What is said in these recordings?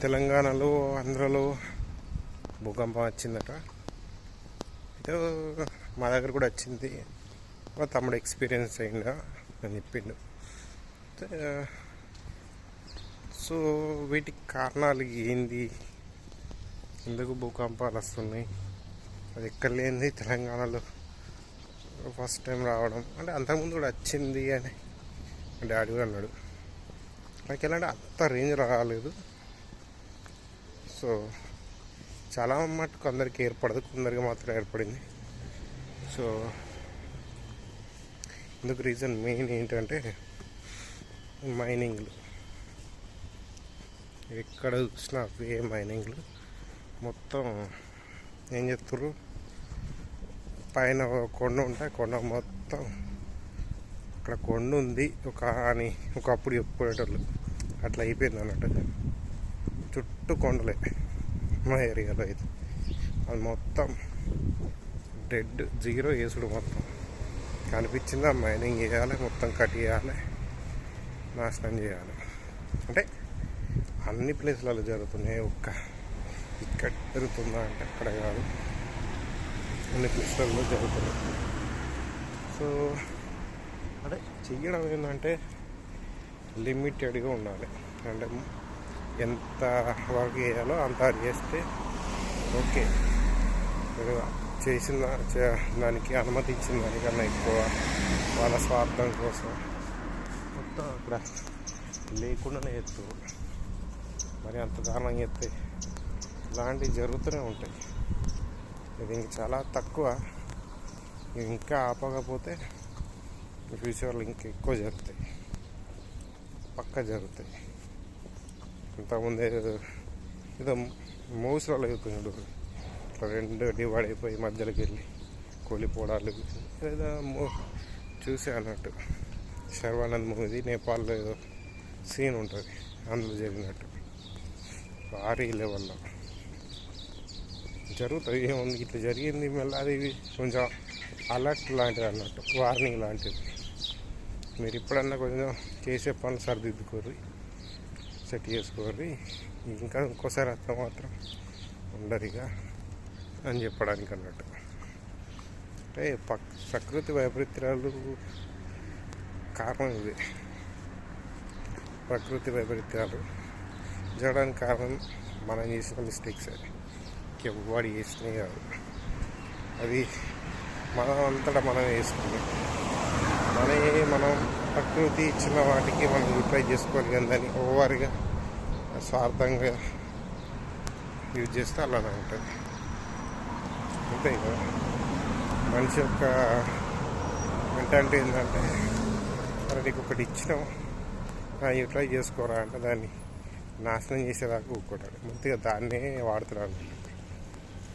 తెలంగాణలో ఆంధ్రలో భూకంపం వచ్చిందట. అయితే మా దగ్గర కూడా వచ్చింది. మా తమ్ముడు ఎక్స్పీరియన్స్ అయిందా అని చెప్పిండు. సో వీటికి కారణాలు ఏంది? ఎందుకు భూకంపాలు వస్తున్నాయి? అది ఎక్కడ లేనిది తెలంగాణలో ఫస్ట్ టైం రావడం. అంటే అంతకుముందు కూడా వచ్చింది అని డాడీ కూడా అన్నాడు. నాకు ఎలా అంటే అంత రేంజ్ రాలేదు. సో చాలా మటుకు అందరికి ఏర్పడదు. కొందరికి మాత్రం ఏర్పడింది. సో ఇందుకు రీజన్ మెయిన్ ఏంటంటే మైనింగ్లు. ఎక్కడ చూసినా ఏ మైనింగ్లు. మొత్తం ఏం చెప్తారు పైన కొండ ఉంటాయి కొండ మొత్తం అక్కడ కొండ ఉంది. ఒక అని ఒకప్పుడు చెప్పుకునేటోళ్ళు. అట్లా అయిపోయింది అన్నట్టు. చుట్టూ కొండలే మా ఏరియాలో అయితే. అది మొత్తం డెడ్ జీరో వేసుడు మొత్తం. కనిపించిందా? మైనింగ్ చేయాలి మొత్తం కట్ చేయాలి నాశనం చేయాలి. అంటే అన్ని ప్లేస్లలో జరుగుతున్నాయి ఒక్క ఇక్కడ జరుగుతుందా అంటే అక్కడ కాదు. అన్ని ప్లేస్లలో జరుగుతున్నాయి. సో అంటే చెయ్యడం ఏంటంటే లిమిటెడ్గా ఉండాలి. అంటే ఎంత వర్క్ చేయాలో అంత చేస్తే ఓకే. చేసిన చే- దానికి అనుమతి దానికన్నా ఎక్కువ వాళ్ళ స్వార్థం కోసం. మొత్తం అక్కడ లేకుండానే ఎత్తు మరి అంత దారుణంగా ఎత్తే ఇలాంటివి జరుగుతూనే ఉంటాయి. ఇది ఇంక చాలా తక్కువ. ఇంకా ఆపకపోతే ఫ్యూచర్లో ఇంకా ఎక్కువ జరుగుతాయి. పక్క జరుగుతాయి. ఇంతకుముందే ఏదో మోసరాలు అవుతున్నాడు ఇట్లా రెండు డివైడ్ అయిపోయి మధ్యలోకి వెళ్ళి కూలిపోవడాలు ఏదో మూ- చూసే అన్నట్టు. శర్వానంద్ మూవీది నేపాల్లో ఏదో సీన్ ఉంటుంది. అందులో జరిగినట్టు. భారీ లెవెల్లో. జరుగుతుంది ఏముంది? ఇట్లా జరిగింది మళ్ళీ అది కొంచెం అలర్ట్ లాంటిది అన్నట్టు. వార్నింగ్ లాంటిది. మీరు ఇప్పుడన్నా కొంచెం చేసే పనులు సరిదిద్దుకోరు. సెట్ చేసుకోర్రి ఇంకా ఇంకోసారి అత్త మాత్రం ఉండదు అని చెప్పడానికి అన్నట్టు. అంటే పక్ ప్రకృతి వైపరీత్యాలు కారణం ఇది ప్రకృతి వైపరీత్యాలు జరగడానికి కారణం మనం చేసిన మిస్టేక్స్. ఎవడు చేసినవి కాదు. అది మనం అంతటా మనం వేసుకున్నాం. మనమే మనం ప్రకృతి ఇచ్చిన వాటికి మనం యూటిలైజ్ చేసుకోవాలి కానీ దాన్ని ఓవర్గా స్వార్థంగా యూజ్ చేస్తే అలానే ఉంటుంది. అంతే కదా? మనిషి యొక్క మెంటాలిటీ ఏంటంటే మరి నీకు ఒకటి ఇచ్చినాం యూటిలైజ్ చేసుకోరా అంటే దాన్ని నాశనం చేసేదాకా ఊరుకుంటాడు మంచిగా దాన్నే వాడుతున్నాను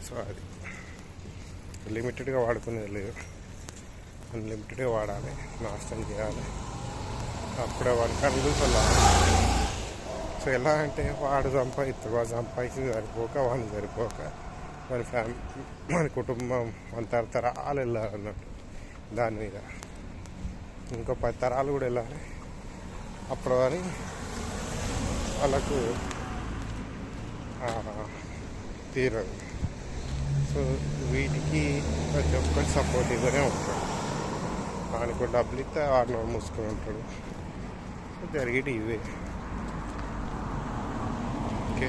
సో అది. లిమిటెడ్గా వాడుకునేది లేదు. అన్లిమిటెడ్గా వాడాలి నాశనం చేయాలి. అప్పుడే వాడికి అనుకుంటున్నా సో ఎలా అంటే వాడు సంపాదిస్తాడు వాడు సంపాదించింది సరిపోక వాడిని సరిపోక. మన ఫ్యామిలీ మన కుటుంబం మన తరతరాలు వెళ్ళాలన్నట్టు దాని మీద. ఇంకో పది తరాలు కూడా వెళ్ళాలి. అప్పుడు అని వాళ్ళకు తీరదు. సో వీటికి ప్రతి ఒక్కటి సపోర్టివ్గానే ఉంటాడు వానికి డబ్బులు ఇస్తే వాడిని మూసుకొని ఉంటాడు. జరిగేటి ఇవే. ఓకే.